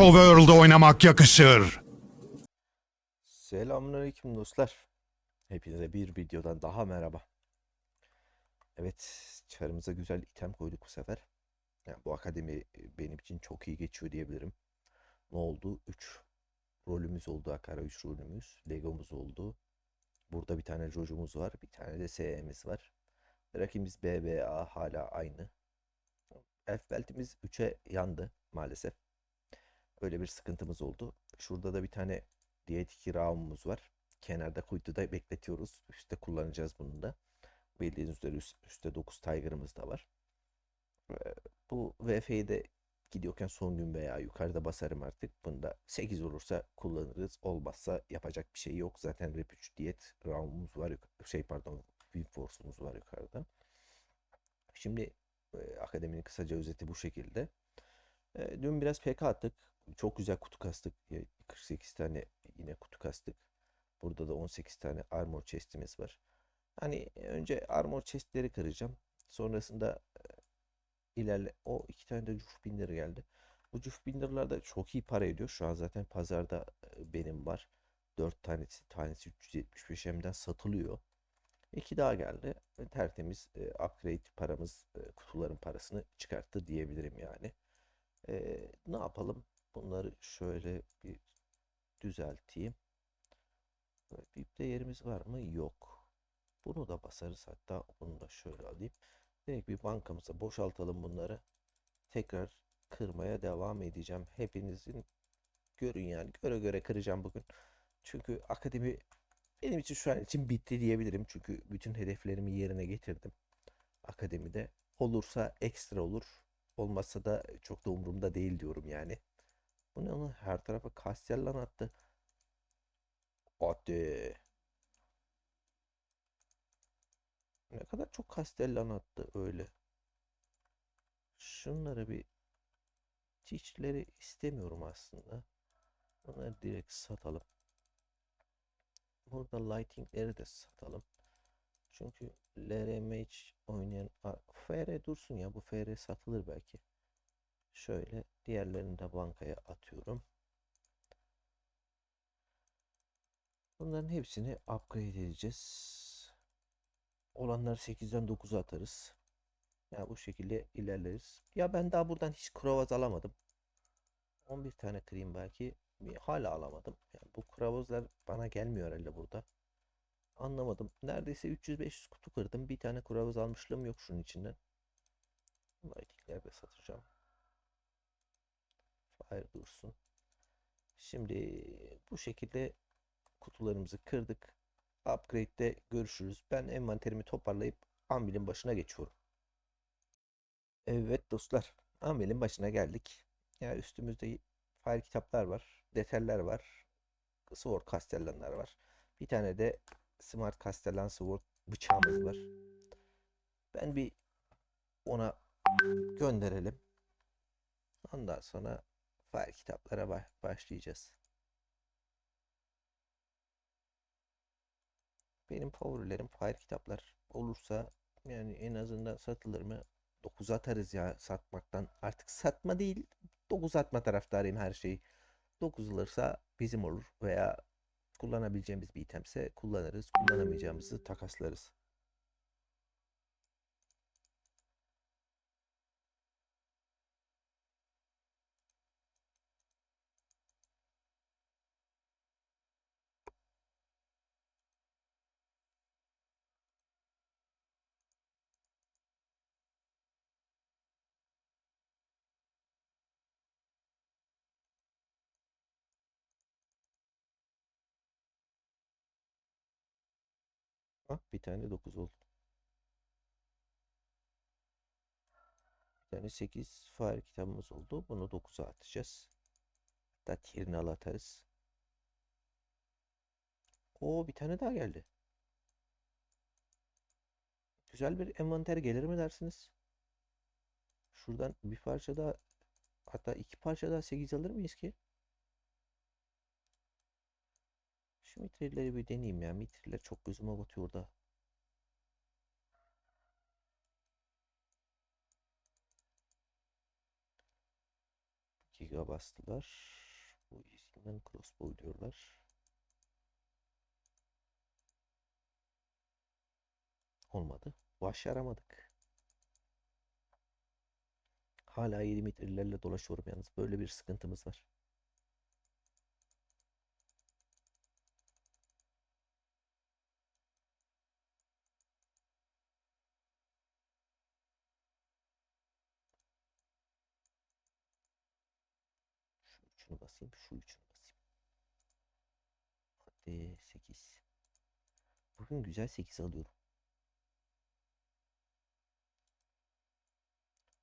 Overworld'da oynamak yakışır. Selamünaleyküm dostlar. Hepinize bir videodan daha merhaba. Evet, çarımıza güzel item koyduk bu sefer. Yani bu akademi e, benim için çok iyi geçiyor diyebilirim. Ne oldu? 3 rolümüz oldu Akara 3 rolümüz. Legomuz oldu. Burada bir tane Jojo'muz var. Bir tane de SE'miz var. Rakibimiz BBA hala aynı. Elf beltimiz 3'e yandı maalesef. Öyle bir sıkıntımız oldu. Şurada da bir tane diyet 2 round'umuz var. Kenarda kuytuda bekletiyoruz. Üstte kullanacağız bunu da. Bildiğiniz üzere üst, üstte 9 Tiger'ımız da var. Bu VF'yi de gidiyorken son gün veya yukarıda basarım artık. Bunda 8 olursa kullanırız. Olmazsa yapacak bir şey yok. Zaten Rep 3 diyet round'umuz var. Şey pardon. Wind Force'umuz var yukarıda. Şimdi e, akademinin kısaca özeti bu şekilde. E, dün biraz PK attık. Çok güzel kutu kastık. E, 48 tane yine kutu kastık. Burada da 18 tane armor chest'imiz var. Hani önce armor chest'leri kıracağım. Sonrasında e, ilerle o iki tane de Cuf Binder geldi. Bu Cuf Binder'lar da çok iyi para ediyor. Şu an zaten pazarda e, benim var. 4 tanesi tanesi 375 M'den satılıyor. İki daha geldi. E, Tertemiz e, upgrade paramız e, kutuların parasını çıkarttı diyebilirim yani. E, ne yapalım? Bunları şöyle bir düzelteyim. VIP'te yerimiz var mı? Yok. Bunu da basarız. Hatta bunu da şöyle alayım. Direkt bir bankamıza boşaltalım bunları. Tekrar kırmaya devam edeceğim. Hepinizin görün yani. Göre göre kıracağım bugün. Çünkü akademi benim için şu an için bitti diyebilirim. Çünkü bütün hedeflerimi yerine getirdim. Akademide. Olursa ekstra olur. Olmazsa da çok da umurumda değil diyorum yani. Bu ne lan? Her tarafa Castellan attı. Hadi. Ne kadar çok Castellan attı öyle. Şunları bir Teach'leri istemiyorum aslında. Onları direkt satalım. Burada lighting'leri de satalım. Çünkü LRMH oynayan Aa, FR dursun ya bu FR satılır belki. Şöyle diğerlerini de bankaya atıyorum. Bunların hepsini upgrade edeceğiz. Olanları 8'den 9'a atarız. Ya bu şekilde ilerleriz. Ya ben daha buradan hiç krovaz alamadım. 11 tane kırayım belki. Hala alamadım. Yani bu kravazlar bana gelmiyor herhalde burada. Anlamadım. Neredeyse 300-500 kutu kırdım. Bir tane kravaz almışlığım yok şunun içinden. Lighting'ler de satacağım. Fire dursun. Şimdi bu şekilde kutularımızı kırdık. Upgrade'de görüşürüz. Ben envanterimi toparlayıp Anvil'in başına geçiyorum. Evet dostlar. Anvil'in başına geldik. Ya üstümüzde file kitaplar var. Deteller var. Sword Castellanlar var. Bir tane de Smart Castellan Sword bıçağımız var. Ben bir ona gönderelim. Ondan sonra file kitaplara ba- başlayacağız. Benim favorilerim file kitaplar olursa yani en azından satılır mı? 9 atarız ya satmaktan. Artık satma değil 9 atma taraftarıyım her şeyi. 9 alırsa bizim olur veya kullanabileceğimiz bir itemse kullanırız. Kullanamayacağımızı takaslarız. Bak bir tane 9 oldu. Bir tane 8 fare kitabımız oldu. Bunu 9'a atacağız. Hatta tierini al atarız. Oo bir tane daha geldi. Güzel bir envanter gelir mi dersiniz? Şuradan bir parça daha hatta iki parça daha 8 alır mıyız ki? Şu mitrilleri bir deneyeyim ya. Mitriller çok gözüme batıyor da. giga bastılar. Bu yüzünden crossbow diyorlar. Olmadı. Başaramadık. Hala 7 metrelerle dolaşıyorum yalnız. Böyle bir sıkıntımız var. Şu üçünü basayım, şu üçünü basayım. Hadi 8. Bugün güzel 8 alıyorum.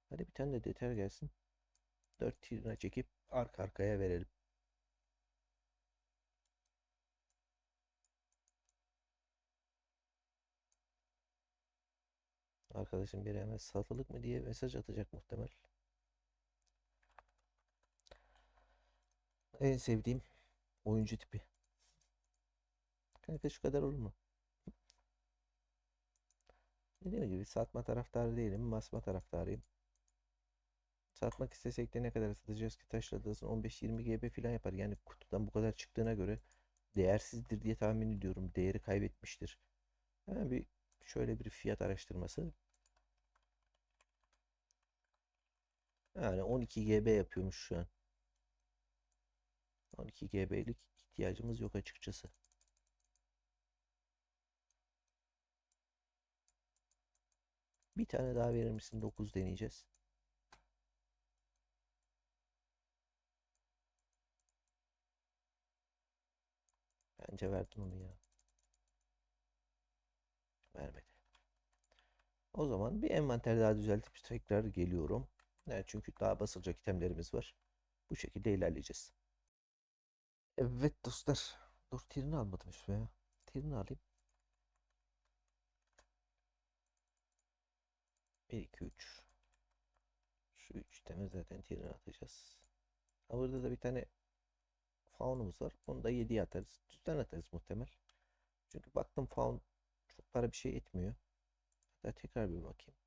Hadi bir tane de deter gelsin. 4 tirna çekip arka arkaya verelim. Arkadaşım biri hemen satılık mı diye mesaj atacak muhtemel. En sevdiğim oyuncu tipi. Kanka şu kadar olur mu? Dediğim gibi satma taraftarı değilim. Basma taraftarıyım. Satmak istesek de ne kadar satacağız ki taşladığısın 15-20 GB falan yapar. Yani kutudan bu kadar çıktığına göre değersizdir diye tahmin ediyorum. Değeri kaybetmiştir. Hemen bir şöyle bir fiyat araştırması. Yani 12 GB yapıyormuş şu an. 12 GB'lik ihtiyacımız yok açıkçası. Bir tane daha verir misin? 9 deneyeceğiz. Bence verdin onu ya. Vermedi. O zaman bir envanter daha düzeltip tekrar geliyorum. Yani çünkü daha basılacak itemlerimiz var. Bu şekilde ilerleyeceğiz. Evet dostlar. Dur tirini almadım üstüme. Tirini alayım. 1, 2, 3. Şu 3 tane zaten tirini atacağız. Ha burada da bir tane faunumuz var. Onu da 7'ye atarız. Düzden atarız muhtemel. Çünkü baktım faun çok para bir şey etmiyor. Hatta tekrar bir bakayım.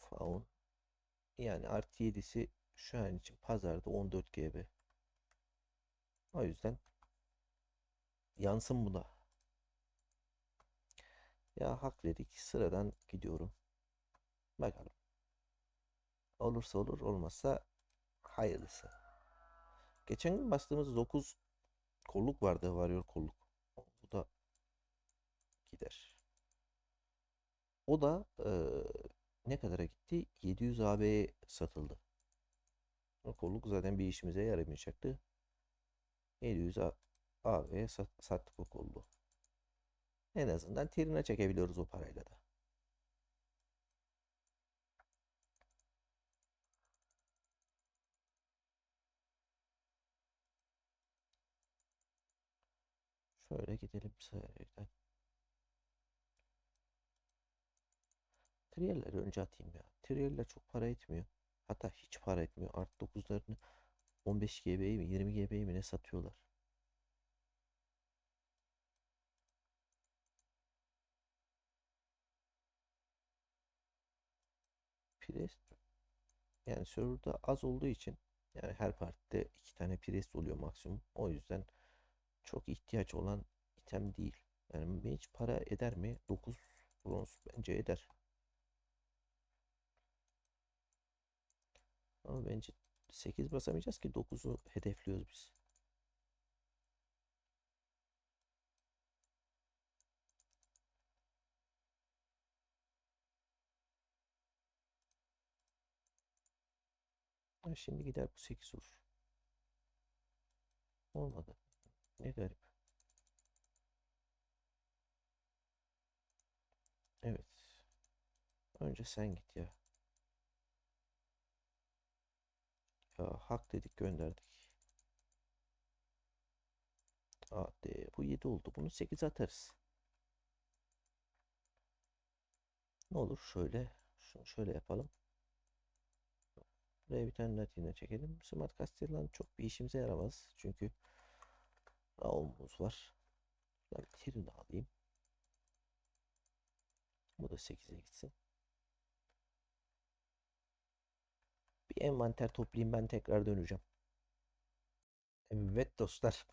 Faun. Yani artı 7'si şu an için pazarda 14 GB. O yüzden yansın buna. Ya hak dedik. Sıradan gidiyorum. Bakalım. Olursa olur, olmazsa hayırlısı. Geçen gün bastığımız 9 kolluk vardı. Varıyor kolluk. Bu da gider. O da eee, ne kadara gitti? 700 AB'ye satıldı. O kolluk zaten bir işimize yaramayacaktı. 700 A- AB'ye sat, sattık o kolluğu. En azından terine çekebiliyoruz o parayla da. Şöyle gidelim sırayla. Triyelleri önce atayım ya. Triyeller çok para etmiyor. Hatta hiç para etmiyor. Art 9'larını 15 GB'yi mi 20 GB'yi mi ne satıyorlar. Priest yani serverda az olduğu için yani her partide iki tane priest oluyor maksimum. O yüzden çok ihtiyaç olan item değil. Yani mage para eder mi? 9 bronz bence eder. Ama bence 8 basamayacağız ki 9'u hedefliyoruz biz. Şimdi gider bu 8 vurur. Olmadı. Ne garip. Evet. Önce sen git ya. Ya hak dedik gönderdik. Hadi bu 7 oldu. Bunu 8 atarız. Ne olur şöyle. Şunu şöyle yapalım. Buraya bir tane Latin'e çekelim. Smart Castellan çok bir işimize yaramaz. Çünkü Raul'umuz var. Ben Tirini alayım. Bu da 8'e gitsin. Bir envanter toplayayım ben tekrar döneceğim. Evet dostlar.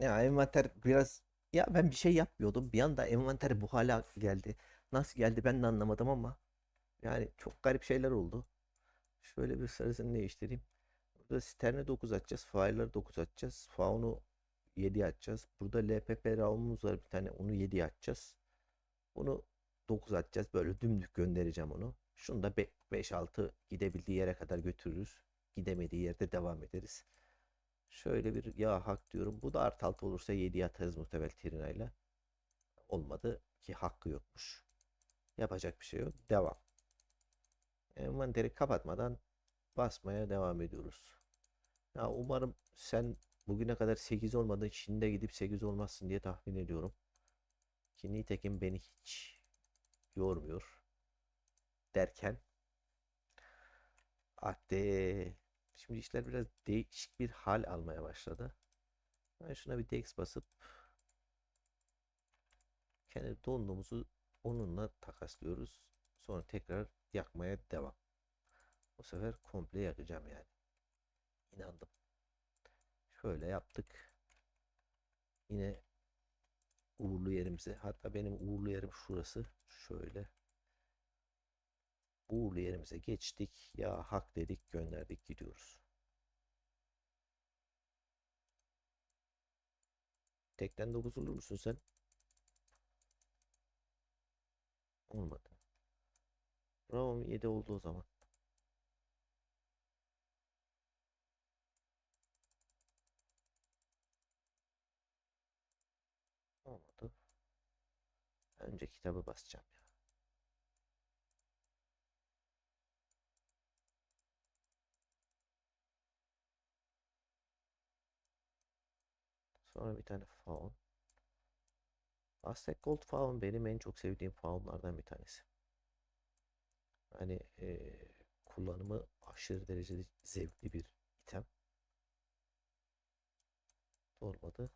Ya envanter biraz ya ben bir şey yapmıyordum. Bir anda envanter bu hale geldi. Nasıl geldi ben de anlamadım ama yani çok garip şeyler oldu. Şöyle bir sarısını değiştireyim. Burada Sterne 9 atacağız. Fire'ları 9 atacağız. Faun'u 7 atacağız. Burada LPP RAW'umuz var bir tane. Onu 7 atacağız. Bunu 9 atacağız. Böyle dümdük göndereceğim onu. Şunu da 5-6 gidebildiği yere kadar götürürüz. Gidemediği yerde devam ederiz. Şöyle bir yağ hak diyorum. Bu da art altı olursa 7'ye atarız muhtemel Tirina'yla. Olmadı ki hakkı yokmuş. Yapacak bir şey yok. Devam. Envanteri kapatmadan basmaya devam ediyoruz. Ya umarım sen bugüne kadar 8 olmadın. Şimdi gidip 8 olmazsın diye tahmin ediyorum. Ki nitekim beni hiç yormuyor. Derken Hadi. Şimdi işler biraz değişik bir hal almaya başladı. Ben şuna bir dex basıp kendi donluğumuzu onunla takaslıyoruz. Sonra tekrar yakmaya devam. Bu sefer komple yakacağım yani. İnandım. Şöyle yaptık. Yine uğurlu yerimize. Hatta benim uğurlu yerim şurası. Şöyle. Uğurlu yerimize geçtik. Ya hak dedik gönderdik gidiyoruz. Tekten 9 olur musun sen? Olmadı. Bravo 7 oldu o zaman. Olmadı. Önce kitabı basacağım Sonra bir tane faun. Aztek Gold faun benim en çok sevdiğim faunlardan bir tanesi. Hani eee, kullanımı aşırı derecede zevkli bir item. Olmadı.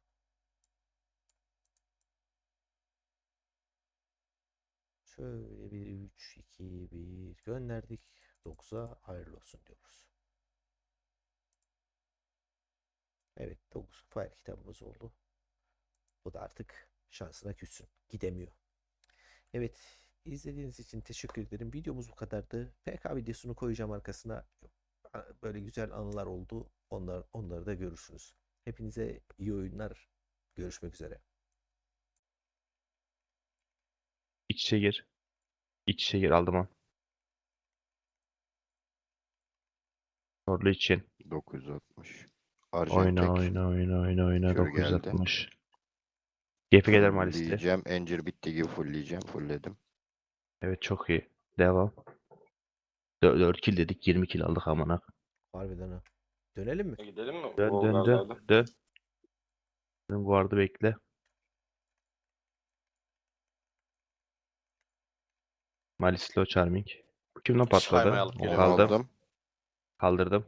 Şöyle bir 3, 2, 1 gönderdik. 9'a hayırlı olsun diyoruz. Evet 9 fire kitabımız oldu. Bu da artık şansına küssün. Gidemiyor. Evet izlediğiniz için teşekkür ederim. Videomuz bu kadardı. PK videosunu koyacağım arkasına. Böyle güzel anılar oldu. Onlar, onları da görürsünüz. Hepinize iyi oyunlar. Görüşmek üzere. İç içe gir. İç içe gir aldım on. Torlu için. 960. Oyna Arjantek. oyna oyna oyna oyna Kür geldi. 960. GP gelir maalesef. Fullleyeceğim. Encir bitti gibi fullleyeceğim. Fullledim. Evet çok iyi. Devam. 4 kill dedik 20 kill aldık amına. Harbiden ha. Dönelim mi? Gidelim mi? Dön dön dön dön. Dön guardı bekle. Malislo Charming. Bu patladı? Alıp O geliyorum. kaldım. Aldım. Kaldırdım.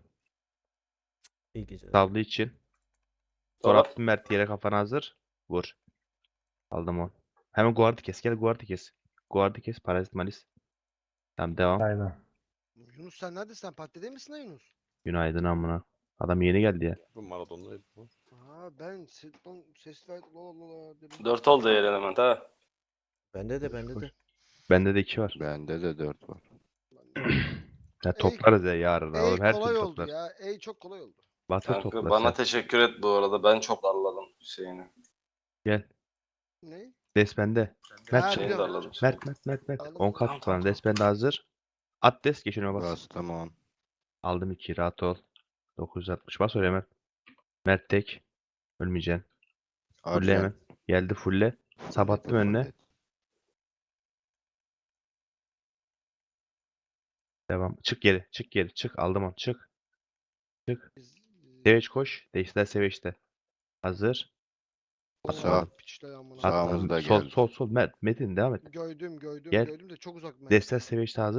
İyi geceler. Tavlı için. Sonra Mert yere kafana hazır. Vur. Aldım on. Hemen guardı kes. Gel guardı kes. Guardı kes. Parazit malis. Tamam devam. Aynen. Yunus sen neredesin? Sen patlede misin lan Yunus? Günaydın amına. Adam yeni geldi ya. bu Maradona'ydı bu. Aa ben ses, lan ses ver la la la dedim. 4 oldu yer element ha. Bende de bende de. Bende de iki var. Bende de 4 var. Ya toplarız ya yarın. Ey Oğlum her kolay türlü oldu toplarız. ya. Ey çok kolay oldu. Batır Kanka toplar bana sen. teşekkür et bu arada. Ben çok darladım Hüseyin'i. Gel. Ne? Des bende. Mert Ha, darladım. Mert Mert Mert Mert. Aldım. 10 kat Tamam, falan. tamam, Des bende hazır. At des geç önüme bas. Bastım 10. Aldım 2 rahat ol. 960 bas oraya Mert. Mert tek. Ölmeyeceksin. Fulle hemen. Geldi fulle. Sabattım önüne. Devam. Çık geri. Çık geri. Çık. Aldım onu. Çık. Biz, Seveç koş. Değişler Seveç'te. Hazır. Sağ. Sağımızda. Sol geldi. sol sol. Mert. Metin devam et. Gördüm gördüm Gel. gördüm de çok uzak. Destek Seveç'te hazır.